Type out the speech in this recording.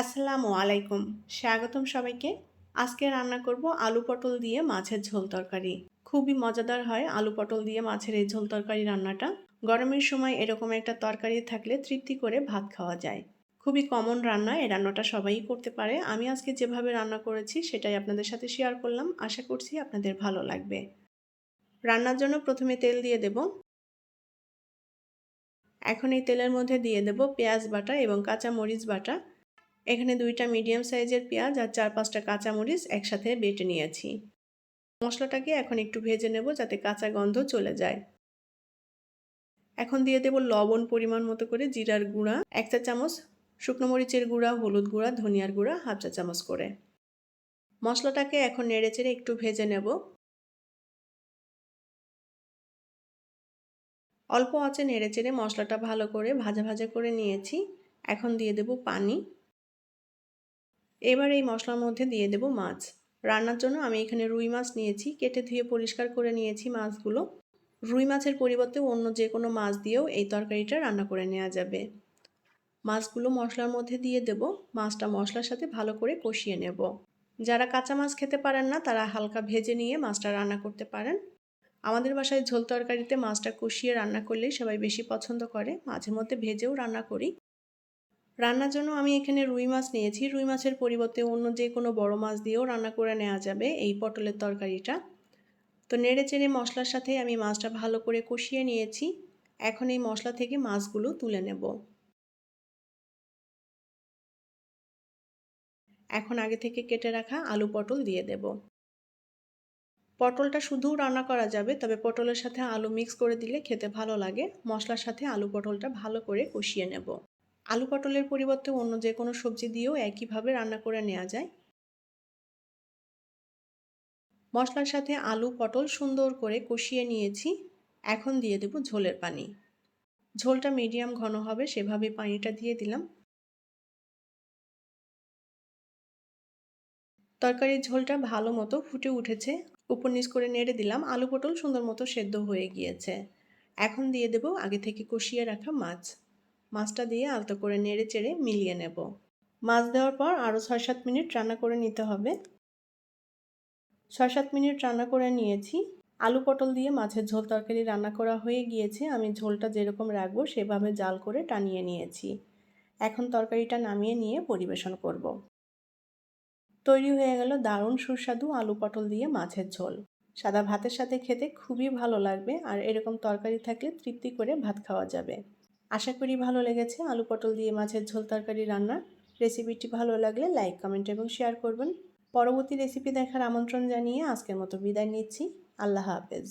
আসসালামু আলাইকুম। স্বাগতম সবাইকে। আজকে রান্না করব আলু পটল দিয়ে মাছের ঝোল তরকারি। খুবই মজাদার হয় আলু পটল দিয়ে মাছের এই ঝোল তরকারি রান্নাটা। গরমের সময় এরকম একটা তরকারি থাকলে তৃপ্তি করে ভাত খাওয়া যায়। খুবই কমন রান্না, এই রান্নাটা সবাই করতে পারে। আমি আজকে যেভাবে রান্না করেছি সেটাই আপনাদের সাথে শেয়ার করলাম। আশা করছি আপনাদের ভালো লাগবে। রান্নার জন্য প্রথমে তেল দিয়ে দেব। এখন এই তেলের মধ্যে দিয়ে দেব পেঁয়াজ বাটা এবং কাঁচা মরিচ বাটা। এখানে দুইটা মিডিয়াম সাইজের পেঁয়াজ আর চার পাঁচটা কাঁচামরিচ একসাথে বেটে নিয়েছি। মশলাটাকে এখন একটু ভেজে নেব যাতে কাঁচা গন্ধ চলে যায়। এখন দিয়ে দেব লবণ পরিমাণ মতো করে জিরার গুঁড়া, এক চা চামচ শুকনো মরিচের গুঁড়া, হলুদ গুঁড়া, ধনিয়ার গুঁড়া, হাফ চা চামচ করে। মশলাটাকে এখন নেড়ে চেড়ে একটু ভেজে নেব। অল্প আঁচে নেড়ে চেড়ে মশলাটা ভালো করে ভাজা ভাজা করে নিয়েছি। এখন দিয়ে দেব পানি। এবার এই মশলার মধ্যে দিয়ে দেব মাছ। রান্নার জন্য আমি এখানে রুই মাছ নিয়েছি, কেটে ধুয়ে পরিষ্কার করে নিয়েছি মাছগুলো। রুই মাছের পরিবর্তে অন্য যে কোনো মাছ দিয়েও এই তরকারিটা রান্না করে নেওয়া যাবে। মাছগুলো মশলার মধ্যে দিয়ে দেব, মাছটা মশলার সাথে ভালো করে কষিয়ে নেব। যারা কাঁচা মাছ খেতে পারেন না, তারা হালকা ভেজে নিয়ে মাছটা রান্না করতে পারেন। আমাদের বাসায় ঝোল তরকারিতে মাছটা কষিয়ে রান্না করলেই সবাই বেশি পছন্দ করে মাঝে মধ্যে ভেজেও রান্না করি। রান্নার জন্য আমি এখানে রুই মাছ নিয়েছি। রুই মাছের পরিবর্তে অন্য যে কোনো বড় মাছ দিয়েও রান্না করে নেওয়া যাবে এই পটলের তরকারিটা। তো নেড়ে চেড়ে মশলার সাথে আমি মাছটা ভালো করে কষিয়ে নিয়েছি। এখন এই মশলা থেকে মাছগুলো তুলে নেব। এখন আগে থেকে কেটে রাখা আলু পটল দিয়ে দেব। পটলটা শুধু রান্না করা যাবে, তবে পটলের সাথে আলু মিক্স করে দিলে খেতে ভালো লাগে। মশলার সাথে আলু পটলটা ভালো করে কষিয়ে নেব। আলু পটলের পরিবর্তে অন্য যে কোনো সবজি দিয়েও একইভাবে রান্না করে নেওয়া যায়। মশলার সাথে আলু পটল সুন্দর করে কষিয়ে নিয়েছি। এখন দিয়ে দেব ঝোলের পানি। ঝোলটা মিডিয়াম ঘন হবে সেভাবে পানিটা দিয়ে দিলাম। তরকারির ঝোলটা ভালো মতো ফুটে উঠেছে। উপর নিচ করে নেড়ে দিলাম, আলু পটল সুন্দর মতো সেদ্ধ হয়ে গিয়েছে। এখন দিয়ে দেব আগে থেকে কষিয়ে রাখা মাছ। মাছটা দিয়ে আলতো করে নেড়ে চেড়ে মিলিয়ে নেব। মাছ দেওয়ার পর আরও ছয় সাত মিনিট রান্না করে নিতে হবে। ছয় সাত মিনিট রান্না করে নিয়েছি। আলু পটল দিয়ে মাছের ঝোল তরকারি রান্না করা হয়ে গিয়েছে। আমি ঝোলটা যেরকম রাখব সেভাবে জাল করে টানিয়ে নিয়েছি। এখন তরকারিটা নামিয়ে নিয়ে পরিবেশন করব। তৈরি হয়ে গেল দারুণ সুস্বাদু আলু পটল দিয়ে মাছের ঝোল। সাদা ভাতের সাথে খেতে খুবই ভালো লাগবে আর এরকম তরকারি থাকলে তৃপ্তি করে ভাত খাওয়া যাবে। আশা করি ভালো লেগেছে আলু পটল দিয়ে মাছের ঝোল তরকারি রান্না রেসিপিটি ভালো লাগলে লাইক, কমেন্ট এবং শেয়ার করবেন। পরবর্তী রেসিপি দেখার আমন্ত্রণ জানিয়ে আজকের মতো বিদায় নিচ্ছি। আল্লাহ হাফেজ।